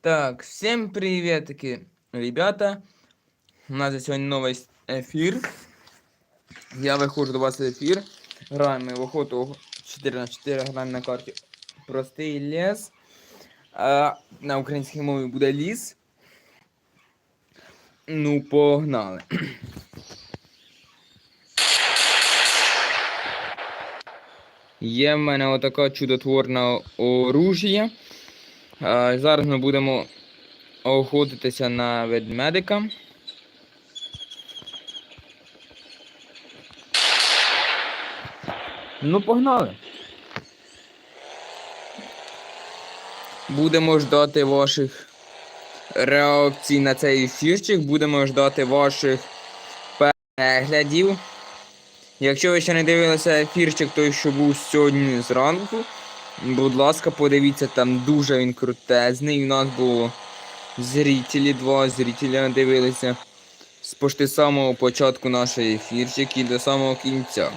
Так, всем приветики, ребята. У нас сегодня новый эфир. Я выхожу до вас в эфир. Граем мы в охоту 4 на 4 граємо на карті Простий ліс. А на українській мові буде ліс. Ну, погнали. Є в мене отака чудотворна оружія. Зараз ми будемо охотитися на ведмедика. Ну, погнали. Будемо ждати ваших реакцій на цей ефірчик, будемо ждати ваших переглядів. Якщо ви ще не дивилися ефірчик, той, що був сьогодні зранку, будь ласка, подивіться, там дуже він крутезний. У нас було зрителі, два зрителя дивилися з пошти самого початку нашої ефірчик і до самого кінця.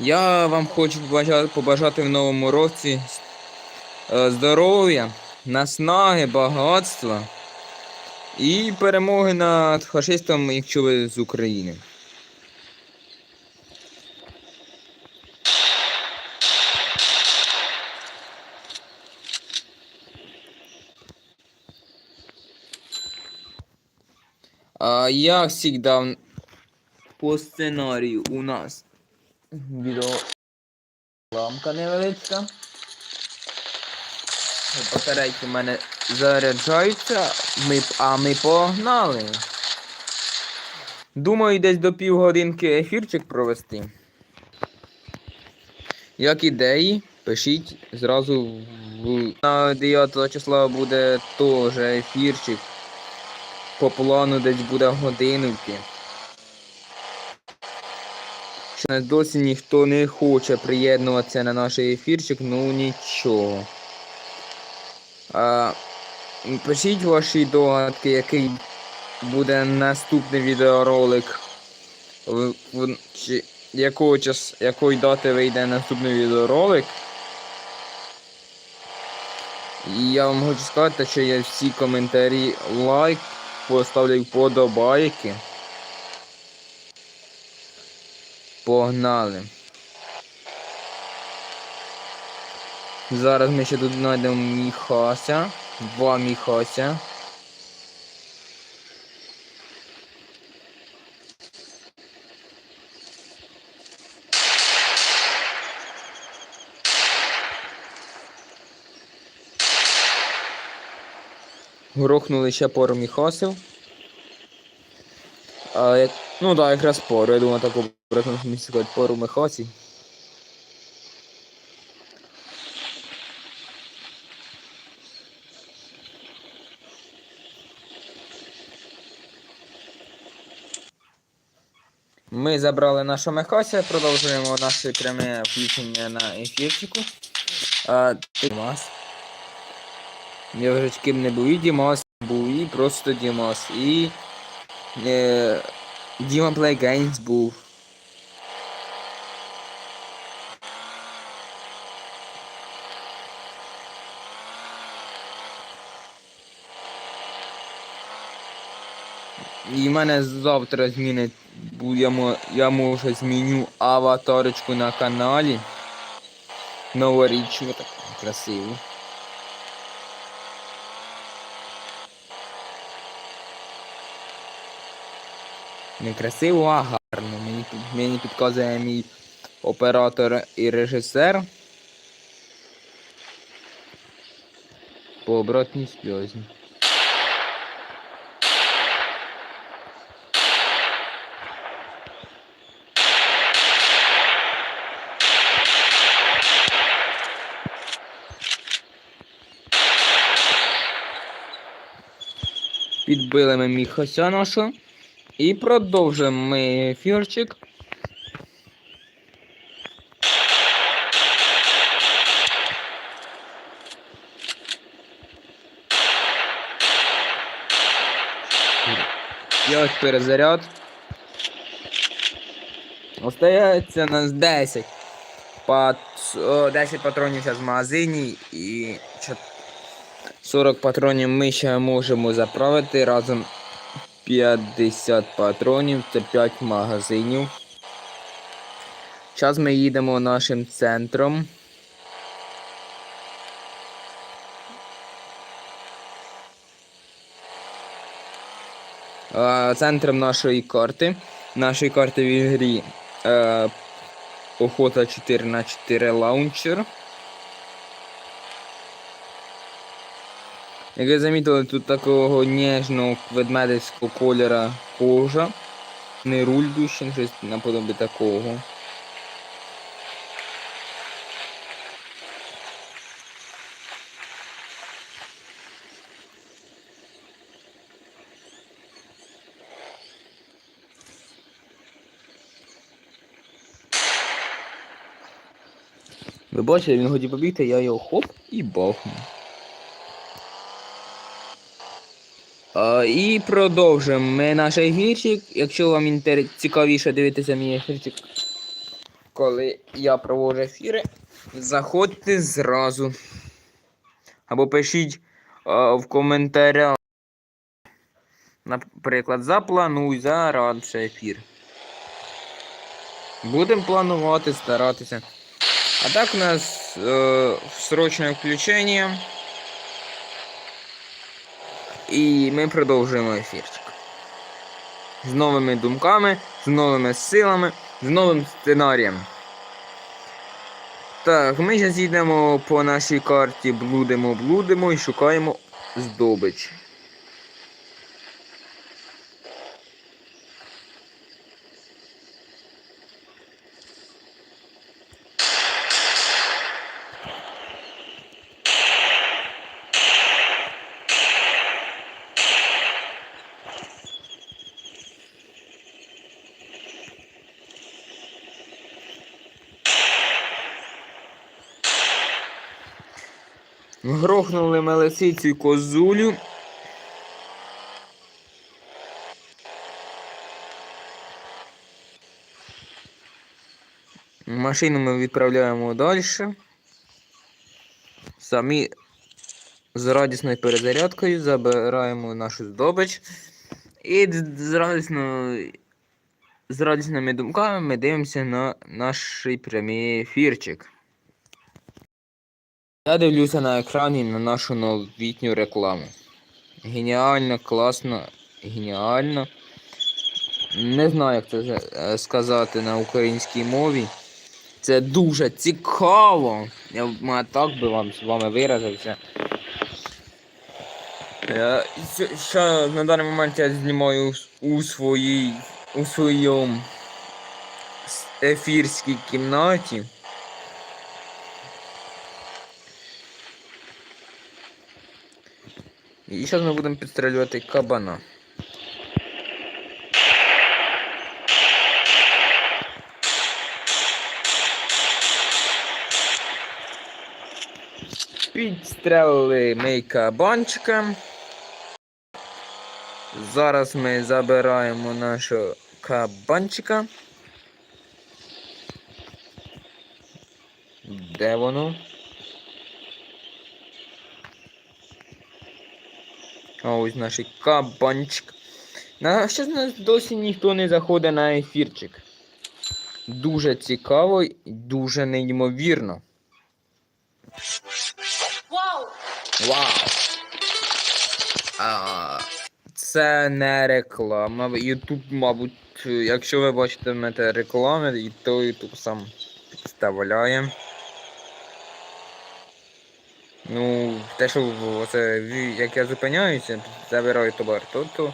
Я вам хочу побажати, побажати в новому році е, здоров'я, наснаги, багатства і перемоги над фашистом, якщо ви з України. А, я всегда по сценарію у нас відео ламка невеличка. Батарейки в мене заряджаються, ми, а ми погнали. Думаю, десь до півгодинки ефірчик провести. Як ідеї, пишіть зразу в... на 9 числа буде теж ефірчик. По плану десь буде годинки. Що досі ніхто не хоче приєднуватися на наш ефірчик, ну нічого. А, пишіть ваші догадки, який буде наступний відеоролик. В, в, чи, якого час, якої дати вийде наступний відеоролик. І я вам хочу сказати, що я всі коментарі лайк поставлю вподобайки. Погнали. Зараз ми ще тут знайдемо міхася. Два міхася. Грохнули ще пару міхасів. А. Ну так, да, якраз пару. Я думаю, так місці сказати пару мехасів. Ми забрали нашу мехася, продовжуємо наше пряме включення на ефірчику. А, Дімас. Я вже ким не був, і Дімас був, і просто Дімас, і е, Діма Games був. І в мене завтра змінить, я, я може зміню аватарочку на каналі. Новорічну, так красиво. Не красиво, а гарно. Мені, мені підказує мій оператор і режисер. По обратній сльозі. Підбили ми міхося нашого. І продовжуємо ми ефірчик. Ось перезаряд. Остається нас 10. Пат... 10 патронів зараз в магазині і чот- 40 патронів ми ще можемо заправити разом 50 патронів, це 5 магазинів. Зараз ми їдемо нашим центром. Центром нашої карти. Нашої карти в ігрі е, Охота 4 на 4 лаунчер. Як ви замітили, тут такого ніжного ведмедицького кольора кожа. Не руль душин, щось наподобі такого. Ви бачите, він хотів побігти, я його хоп і бахну. А, і продовжимо ми наш ефірчик. Якщо вам інтер... цікавіше дивитися мій ефірчик, коли я проводжу ефіри, заходьте зразу. Або пишіть а, в коментарях. Наприклад, заплануй зараз ефір. Будемо планувати, старатися. А так у нас э, срочне включення. І ми продовжуємо ефірчик. З новими думками, з новими силами, з новим сценарієм. Так, ми зараз їдемо по нашій карті, блудимо, блудимо і шукаємо здобич. Грохнули ми і козулю. Машину ми відправляємо далі. Самі з радісною перезарядкою забираємо нашу здобич. І з радісно, з радісними думками ми дивимося на наш прямий ефірчик. Я дивлюся на екрані на нашу новітню рекламу. Геніально, класно, геніально. Не знаю, як це е, сказати на українській мові. Це дуже цікаво. Я так би вам з вами виразився. Я, що на даний момент я знімаю у своїй у своєму ефірській кімнаті. І зараз ми будемо підстрілювати кабана. Підстрелили ми кабанчика. Зараз ми забираємо нашого кабанчика. Де воно? А ось наш кабанчик. На що нас досі ніхто не заходить на ефірчик. Дуже цікаво і дуже неймовірно. Вау! Вау! А, це не реклама. YouTube, мабуть, якщо ви бачитимете реклами, і то YouTube сам підставляє. Ну, те, що оце, як я зупиняюся, забираю товар, то, то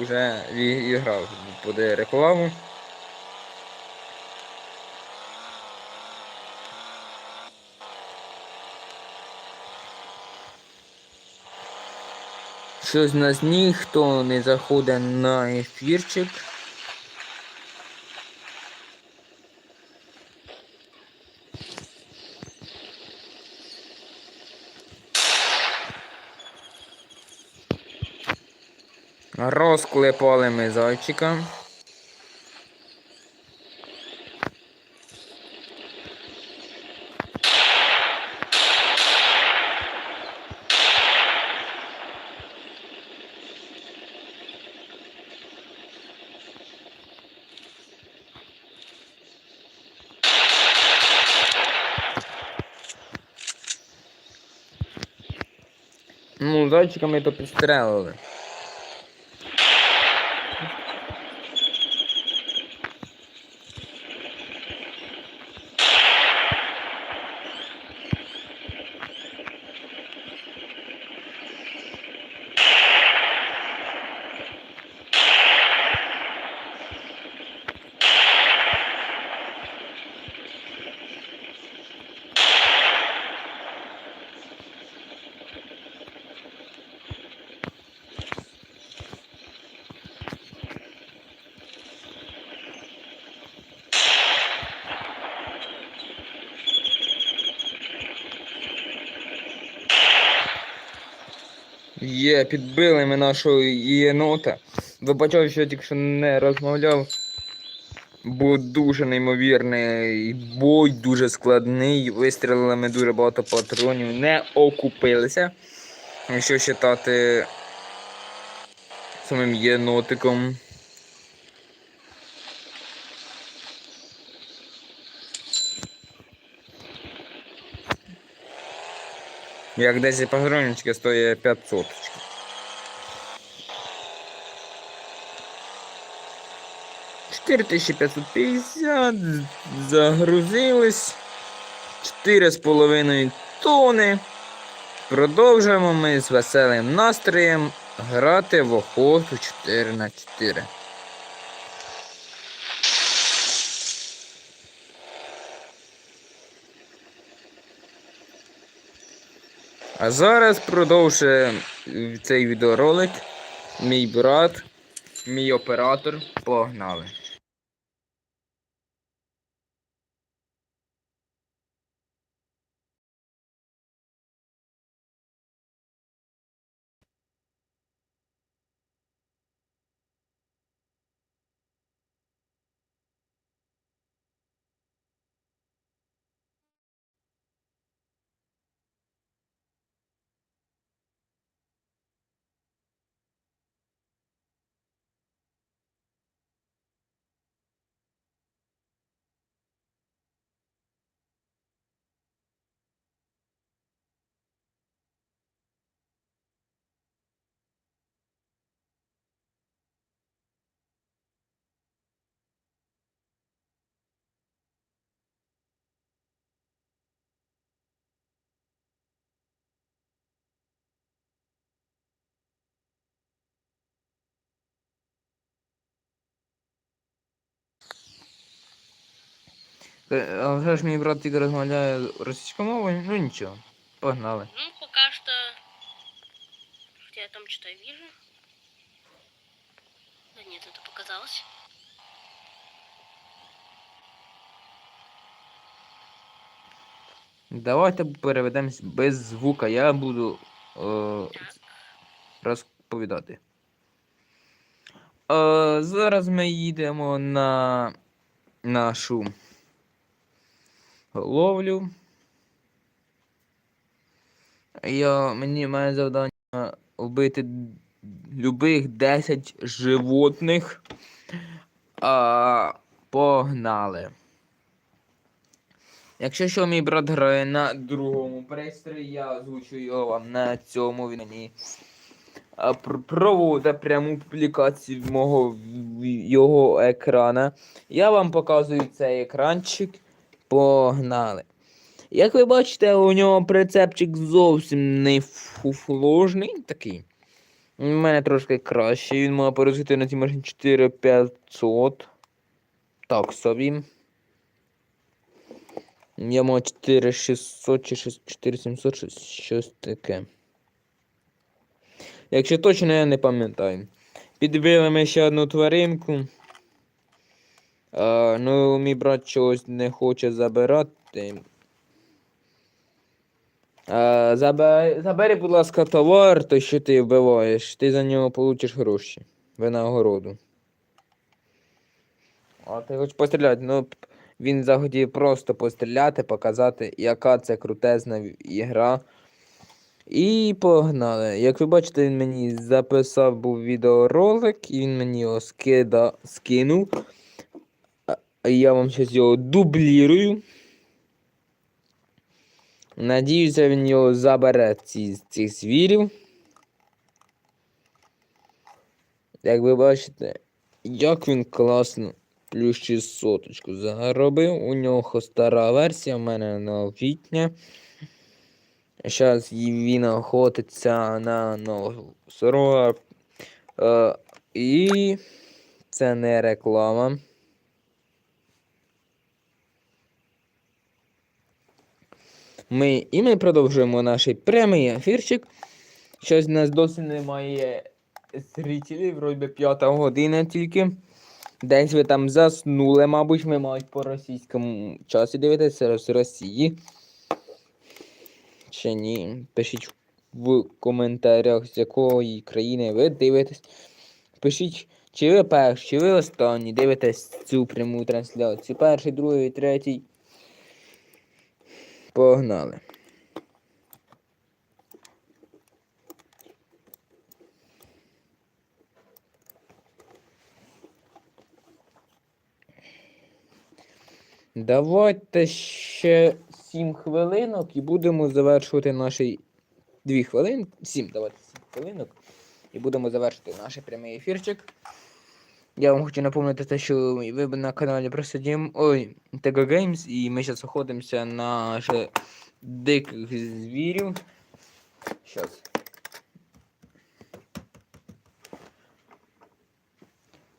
вже відіграв буде рекламу. Щось нас ніхто не заходить на ефірчик. Розклепали ми зайчика. Ну, зайчика ми то підстрелили. Є, підбили ми нашого єнота. Вибачав, що я тільки що не розмовляв. Був дуже неймовірний бой, дуже складний. Вистрілили ми дуже багато патронів, не окупилися. Якщо вважати самим єнотиком. Як 10 патрончиків стоїть 500. Чотири тисячі 550 загрузились. 4,5 тони. Продовжуємо ми з веселим настроєм грати в охоту 4 на 4 А зараз продовжує цей відеоролик мій брат, мій оператор. Погнали. А вже ж мій брат тільки розмовляє російською мовою, ну нічого. Погнали. Ну, пока что... Хотя я там что-то вижу. Да нет, это показалось. Давайте переведемось без звука. Я буду е, розповідати. Е, зараз ми їдемо на нашу ловлю. Я, мені має завдання вбити любих 10 животних. А, погнали. Якщо що мій брат грає на другому пристрої, я озвучую його вам на цьому він мені проводить пряму публікацію мого його екрана. Я вам показую цей екранчик. Погнали. Як ви бачите, у нього прицепчик зовсім не фуфложний такий. У мене трошки краще. Він має порозити на цій машині 4500. Так собі. Я маю 4600 чи 6- 4700, щось, щось таке. Якщо точно, я не пам'ятаю. Підбили ми ще одну тваринку. А, ну, мій брат чогось не хоче забирати. А, забери, забери, будь ласка, товар, той, що ти вбиваєш. Ти за нього получиш гроші. Винагороду. А ти хочеш постріляти? Ну, він захотів просто постріляти, показати, яка це крутезна ігра. І погнали. Як ви бачите, він мені записав був відеоролик, і він мені його скида, скинув. Я вам сейчас его дублирую. Надеюсь, він його забере ці, цих звірів. Як ви бачите, як він класно плюс соточку заробив. У нього стара версія, в мене новітня. Зараз він охотиться на нового сорога. Е, і це не реклама. Ми, і ми продовжуємо наш прямий ефірчик. Щось в нас досі немає зрителів, вроді п'ята година тільки. Десь ви там заснули, мабуть, ми мають по російському часі дивитися з Росії. Чи ні? Пишіть в коментарях, з якої країни ви дивитесь. Пишіть, чи ви перші, чи ви останні дивитесь цю пряму трансляцію. Перший, другий, третій. Погнали. Давайте ще 7 хвилинок і будемо завершувати наші 2 хвилини. 7, давайте 7 хвилинок. І будемо завершити наш прямий ефірчик. Я вам хочу напомнити те, що ви на каналі просто Дім. Ой, Tego Games, і ми зараз знаходимося на ще диких звірів. Щас.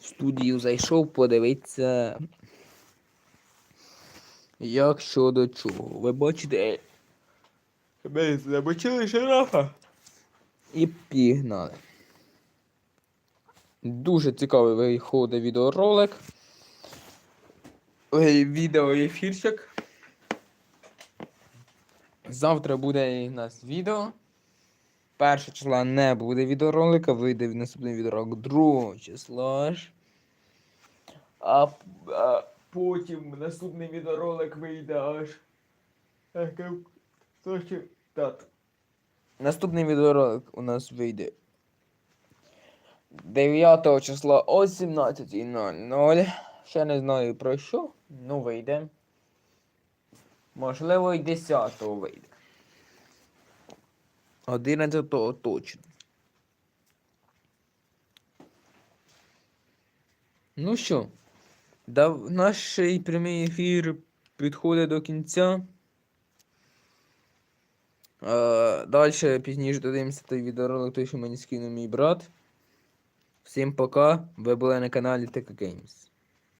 В студію зайшов, подивитися. Як щодо чого? Ви бачите? Ми забачили шарафа. І пігнали. Дуже цікавий виходить відеоролик. Ой, Відеоефірчик. Завтра буде у нас відео. Першого числа не буде відеоролика, вийде наступний відеоролик 2 числа ж. А, а потім наступний відеоролик вийде аж. Наступний відеоролик у нас вийде 9 числа о 17.00. Ще не знаю про що, ну вийде. Можливо, і 10 вийде. 11 точно. Ну що, дав, наш прямий ефір підходить до кінця. Е, Далі пізніше додивимося той відеоролик, той, що мені скинув мій брат. Всім пока. Ви були на каналі Тика Games.